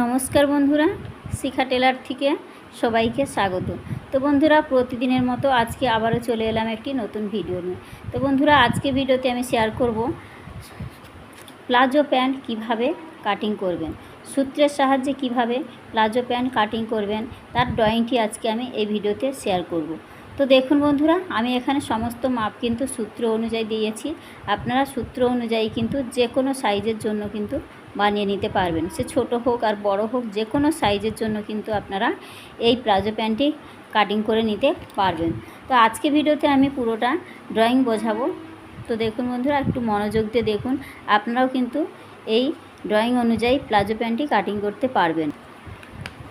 নমস্কার বন্ধুরা, শিখা টেলার থেকে সবাইকে স্বাগত। তো বন্ধুরা, প্রতিদিনের মতো আজকে আবারও চলে এলাম একটি নতুন ভিডিও নিয়ে। তো বন্ধুরা, আজকে ভিডিওতে আমি শেয়ার করব প্লাজো প্যান্ট কীভাবে কাটিং করবেন, সূত্রের সাহায্যে কীভাবে প্লাজো প্যান্ট কাটিং করবেন, তার ড্রয়িংটি আজকে আমি এই ভিডিওতে শেয়ার করব। তো দেখুন বন্ধুরা, আমি এখানে সমস্ত মাপ কিন্তু সূত্র অনুযায়ী দিয়েছি। আপনারা সূত্র অনুযায়ী কিন্তু যে কোনো সাইজের জন্য কিন্তু বানিয়ে নিতে পারবেন। সে ছোট হোক আর বড় হোক যে কোনো সাইজের জন্য কিন্তু আপনারা এই প্লাজো প্যান্টটি কাটিং করে নিতে পারবেন। তো আজকে ভিডিওতে আমি পুরোটা ড্রয়িং বোঝাবো। তো দেখুন বন্ধুরা, একটু মনোযোগ দিয়ে দেখুন, আপনারাও কিন্তু এই ড্রয়িং অনুযায়ী প্লাজো প্যান্টটি কাটিং করতে পারবেন।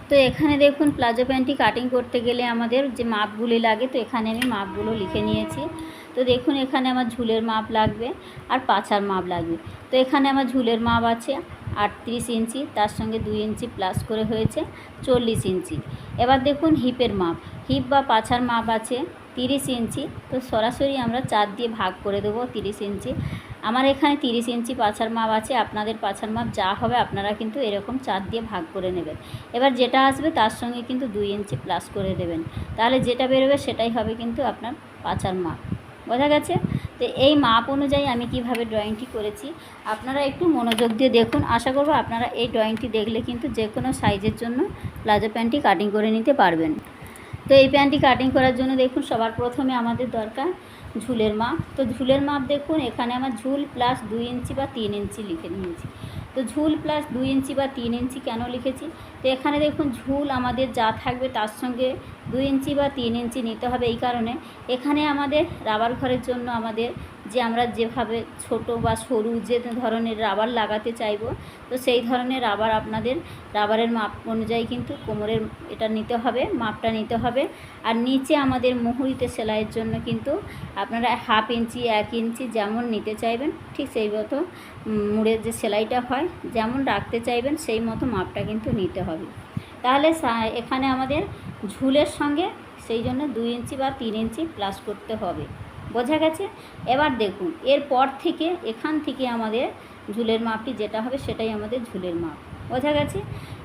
তো এখানে দেখুন প্লাজো প্যান্টটি কাটিং করতে গেলে আমাদের যে মাপগুলি লাগে, তো এখানে আমি মাপগুলো লিখে নিয়েছি। তো দেখুন এখানে আমার ঝুলের মাপ লাগবে আর পাছার মাপ লাগবে। তো এখানে আমার ঝুলের মাপ আছে আটত্রিশ ইঞ্চি, তার সঙ্গে দুই ইঞ্চি প্লাস করে হয়েছে চল্লিশ ইঞ্চি। এবার দেখুন হিপের মাপ। হিপ বা পাছার মাপ আছে তিরিশ ইঞ্চি, তো সরাসরি আমরা চার দিয়ে ভাগ করে দেবো তিরিশ ইঞ্চি। আমার এখানে তিরিশ ইঞ্চি পাছার মাপ আছে, আপনাদের পাছার মাপ যা হবে আপনারা কিন্তু এরকম চার দিয়ে ভাগ করে নেবেন। এবার যেটা আসবে তার সঙ্গে কিন্তু দুই ইঞ্চি প্লাস করে দেবেন। তাহলে যেটা বেরোবে সেটাই হবে কিন্তু আপনার পাছার মাপ। বোঝা গেছে? তো এই মাপ অনুযায়ী আমি কীভাবে ড্রয়িংটি করেছি, আপনারা একটু মনোযোগ দিয়ে দেখুন। আশা করব আপনারা এই ড্রয়িংটি দেখলে কিন্তু যে কোনো সাইজের জন্য প্লাজো প্যান্টটি কাটিং করে নিতে পারবেন। তো এই প্যান্টটি কাটিং করার জন্য দেখুন, সবার প্রথমে আমাদের দরকার ঝুলের মাপ। তো ঝুলের মাপ দেখুন, এখানে আমার ঝুল প্লাস দুই ইঞ্চি বা তিন ইঞ্চি লিখে নিয়েছি। তো ঝুল প্লাস দুই ইঞ্চি বা তিন ইঞ্চি কেন লিখেছি? তো এখানে দেখুন, ঝুল আমাদের যা থাকবে তার সঙ্গে দুই ইঞ্চি বা তিন ইঞ্চি নিতে হবে এই কারণে। এখানে আমাদের রাবার ঘরের জন্য আমাদের যে আমরা যেভাবে ছোট বা সরু যে ধরনের রাবার লাগাতে চাইব, তো সেই ধরনের রাবার আপনাদের রাবারের মাপ অনুযায়ী কিন্তু কোমরের এটা নিতে হবে, মাপটা নিতে হবে। আর নিচে আমাদের মুহুরিতে সেলাইয়ের জন্য কিন্তু আপনারা হাফ ইঞ্চি, এক ইঞ্চি যেমন নিতে চাইবেন, ঠিক সেই মতো মুড়ের যে সেলাইটা হয়, যেমন রাখতে চাইবেন সেই মতো মাপটা কিন্তু নিতে হবে। তাহলে এখানে আমাদের ঝুলের সঙ্গে সেই জন্য দুই ইঞ্চি বা তিন ইঞ্চি প্লাস করতে হবে। বোঝা গেছে? এবার দেখুন, এরপর থেকে, এখান থেকে আমাদের ঝুলের মাপটি যেটা হবে সেটাই আমাদের ঝুলের মাপ। বোঝা গেছে?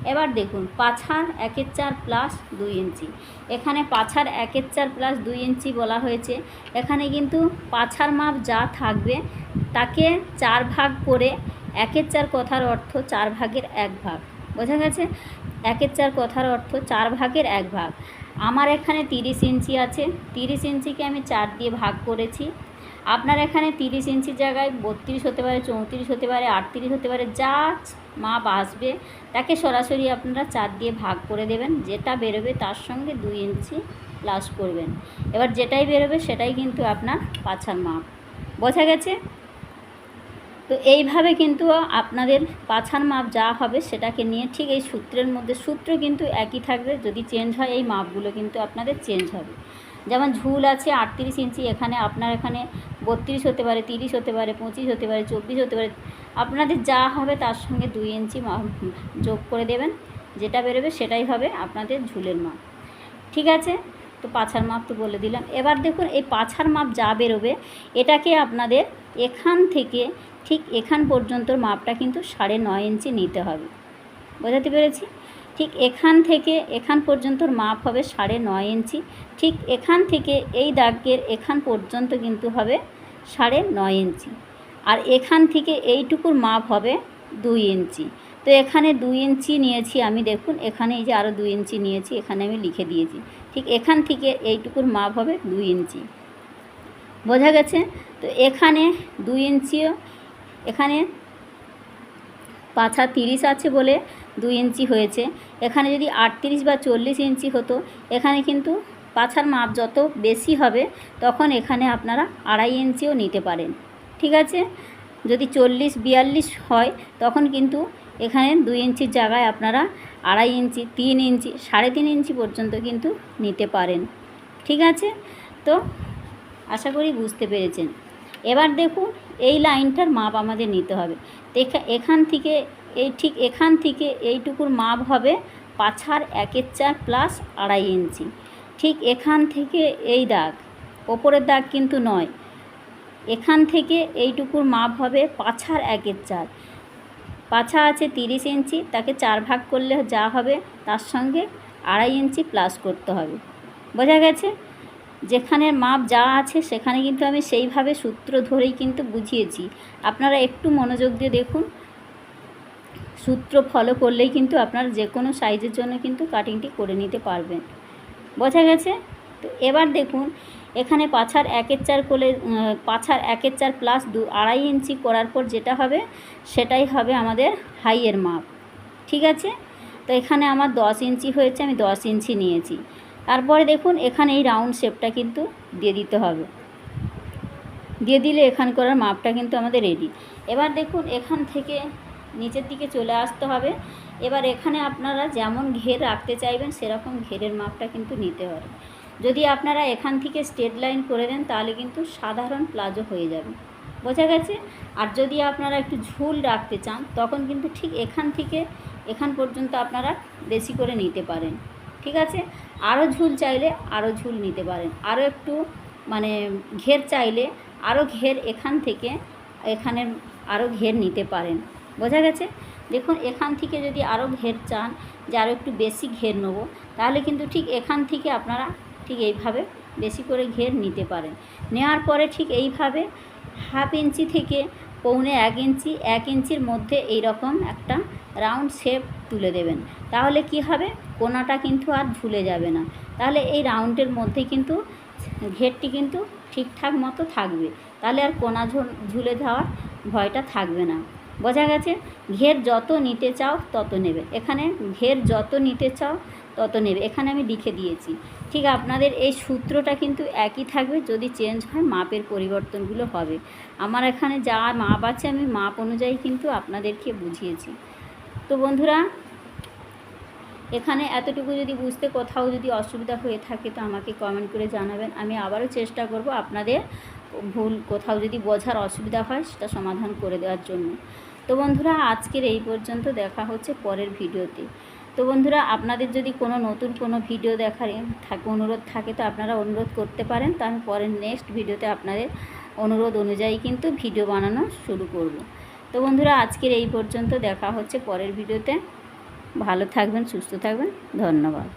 এবার দেখুন, পাছার একের চার প্লাস দুই ইঞ্চি। এখানে পাছার একের চার প্লাস দুই ইঞ্চি বলা হয়েছে। এখানে কিন্তু পাছার মাপ যা থাকবে, তাকে চার ভাগ করে একের চার কথার অর্থ চার ভাগের এক ভাগ। বোঝা গেছে? একের চার কথার অর্থ চার ভাগের এক ভাগ। আমার এখানে তিরিশ ইঞ্চি আছে। তিরিশ ইঞ্চিকে আমি চার দিয়ে ভাগ করেছি। আপনার এখানে তিরিশ ইঞ্চির জায়গায় বত্রিশ হতে পারে, চৌত্রিশ হতে পারে, আটত্রিশ হতে পারে, যা মাপ আসবে, তাকে সরাসরি আপনারা চার দিয়ে ভাগ করে দেবেন। যেটা বেরোবে তার সঙ্গে দুই ইঞ্চি প্লাস করবেন। এবার যেটাই বেরোবে সেটাই কিন্তু আপনার পাছার মাপ। বোঝা গেছে? তো এইভাবে কিন্তু আপনাদের পাছার মাপ যা হবে সেটাকে নিয়ে ঠিক এই সূত্রের মধ্যে, সূত্র কিন্তু একই থাকবে, যদি চেঞ্জ হয় এই মাপগুলো কিন্তু আপনাদের চেঞ্জ হবে। যেমন ঝুল আছে আটত্রিশ ইঞ্চি, এখানে আপনার এখানে বত্রিশ হতে পারে, তিরিশ হতে পারে, পঁচিশ হতে পারে, চব্বিশ হতে পারে, আপনাদের যা হবে তার সঙ্গে দুই ইঞ্চি যোগ করে দেবেন, যেটা বেরোবে সেটাই হবে আপনাদের ঝুলের মাপ। ঠিক আছে? তো পাছার মাপ তো বলে দিলাম। এবার দেখুন এই পাছার মাপ যা বেরোবে, এটাকে আপনাদের এখান থেকে ঠিক এখান পর্যন্ত মাপটা কিন্তু সাড়ে নয় ইঞ্চি নিতে হবে। বোঝাতে পেরেছি? ঠিক এখান থেকে এখান পর্যন্ত মাপ হবে সাড়ে নয় ইঞ্চি। ঠিক এখান থেকে এই দাগের এখান পর্যন্ত কিন্তু হবে সাড়ে নয় ইঞ্চি। আর এখান থেকে এইটুকুর মাপ হবে দুই ইঞ্চি। তো এখানে দুই ইঞ্চি নিয়েছি আমি, দেখুন, এখানে এই যে আরও দুই ইঞ্চি নিয়েছি, এখানে আমি লিখে দিয়েছি। ঠিক এখান থেকে এইটুকুর মাপ হবে দুই ইঞ্চি। বোঝা গেছে? তো এখানে দুই ইঞ্চিও এখানে পাছা তিরিশ আছে বলে দুই ইঞ্চি হয়েছে। এখানে যদি আটত্রিশ বা চল্লিশ ইঞ্চি হতো, এখানে কিন্তু পাছার মাপ যত বেশি হবে, তখন এখানে আপনারা আড়াই ইঞ্চিও নিতে পারেন। ঠিক আছে? যদি চল্লিশ, বিয়াল্লিশ হয়, তখন কিন্তু এখানে দুই ইঞ্চির জায়গায় আপনারা আড়াই ইঞ্চি, তিন ইঞ্চি, সাড়ে তিন ইঞ্চি পর্যন্ত কিন্তু নিতে পারেন। ঠিক আছে? তো আশা করি বুঝতে পেরেছেন। এবার দেখুন এই লাইনটার মাপ আমাদের নিতে হবে। এখান থেকে, এই ঠিক এখান থেকে এইটুকুর মাপ হবে পাছার একের চার প্লাস আড়াই ইঞ্চি। ঠিক এখান থেকে এই দাগ, ওপরের দাগ কিন্তু নয়। এখান থেকে এইটুকুর মাপ হবে পাছার একের চার। পাছা আছে তিরিশ ইঞ্চি, তাকে চার ভাগ করলে যা হবে তার সঙ্গে আড়াই ইঞ্চি প্লাস করতে হবে। বোঝা গেছে? যেখানে মাপ যা আছে সেখানে কিন্তু আমি সেইভাবে সূত্র ধরেই কিন্তু বুঝিয়েছি। আপনারা একটু মনোযোগ দিয়ে দেখুন। সূত্র ফলো করলেই কিন্তু আপনারা যে কোনো সাইজের জন্য কিন্তু কাটিংটি করে নিতে পারবেন। বোঝা গেছে? তো এবার দেখুন এখানে পাছার একের চার উম, পাছার একের চার প্লাস দু আড়াই ইঞ্চি করার পর যেটা হবে সেটাই হবে আমাদের হাইয়ের মাপ। ঠিক আছে? তো এখানে আমার দশ ইঞ্চি হয়েছে আমি দশ ইঞ্চি নিয়েছি। তারপরে দেখুন, এখানে এই রাউন্ড শেপটা কিন্তু দিয়ে দিতে হবে। দিয়ে দিলে এখান করার মাপটা কিন্তু আমাদের রেডি এবার দেখুন, এখান থেকে নিচের দিকে চলে আসতে হবে। এবার এখানে আপনারা যেমন ঘের রাখতে চাইবেন, সেরকম ঘেরের মাপটা কিন্তু নিতে হবে। যদি আপনারা এখান থেকে স্টেট লাইন করে দেন, তাহলে কিন্তু সাধারণ প্লাজো হয়ে যাবে। বোঝা গেছে? আর যদি আপনারা একটু ঝুল রাখতে চান, তখন কিন্তু ঠিক এখান থেকে, এখান পর্যন্ত আপনারা বেশি করে নিতে পারেন। ঠিক আছে? আরও ঝুল চাইলে আরও ঝুল নিতে পারেন। আরও একটু মানে ঘের চাইলে আরও ঘের এখান থেকে এখানের আরও ঘের নিতে পারেন। বোঝা গেছে? দেখুন, এখান থেকে যদি আরও ঘের চান, যে আরও একটু বেশি ঘের নেব, তাহলে কিন্তু ঠিক এখান থেকে আপনারা ঠিক এইভাবে বেশি করে ঘের নিতে পারেন। নেওয়ার পরে ঠিক এইভাবে হাফ ইঞ্চি থেকে পৌনে এক ইঞ্চি, এক ইঞ্চির মধ্যে এই রকম একটা রাউন্ড শেপ তুলে দেবেন। তাহলে কি হবে? কোনাটা কিন্তু আর ঝুলে যাবে না। তাহলে এই রাউন্ডের মধ্যে কিন্তু ঘেরটি কিন্তু ঠিকঠাক মতো থাকবে। তাহলে আর কোনা ঝুলে যাওয়ার ভয়টা থাকবে না। বোঝা গেছে? ঘের যত নিতে চাও তত নেবে। এখানে ঘের যত নিতে চাও তত নেবে। এখানে আমি লিখে দিয়েছি। ঠিক আপনাদের এই সূত্রটা কিন্তু একই থাকবে, যদি চেঞ্জ হয় মাপের পরিবর্তনগুলো হবে। আমার এখানে যা মাপ আছে আমি মাপ অনুযায়ী কিন্তু আপনাদেরকে বুঝিয়েছি। তো বন্ধুরা, এখানে এতটুকু যদি বুঝতে কোথাও যদি অসুবিধা হয়ে থাকে তো আমাকে কমেন্ট করে জানাবেন। আমি আবারও চেষ্টা করব আপনাদের ভুল কোথাও যদি বোঝার অসুবিধা হয় সেটা সমাধান করে দেওয়ার জন্য। তো বন্ধুরা, আজকের এই পর্যন্ত দেখা হচ্ছে পরের ভিডিওতে তো বন্ধুরা, আপনাদের যদি কোনো নতুন কোনো ভিডিও দেখার থাকে, অনুরোধ থাকে, তো আপনারা অনুরোধ করতে পারেন। তো আমি পরের নেক্সট ভিডিওতে আপনাদের অনুরোধ অনুযায়ী কিন্তু ভিডিও বানানো শুরু করব। তো বন্ধুরা, আজকের এই পর্যন্ত দেখা হচ্ছে পরের ভিডিওতে। ভালো থাকবেন, সুস্থ থাকবেন। ধন্যবাদ।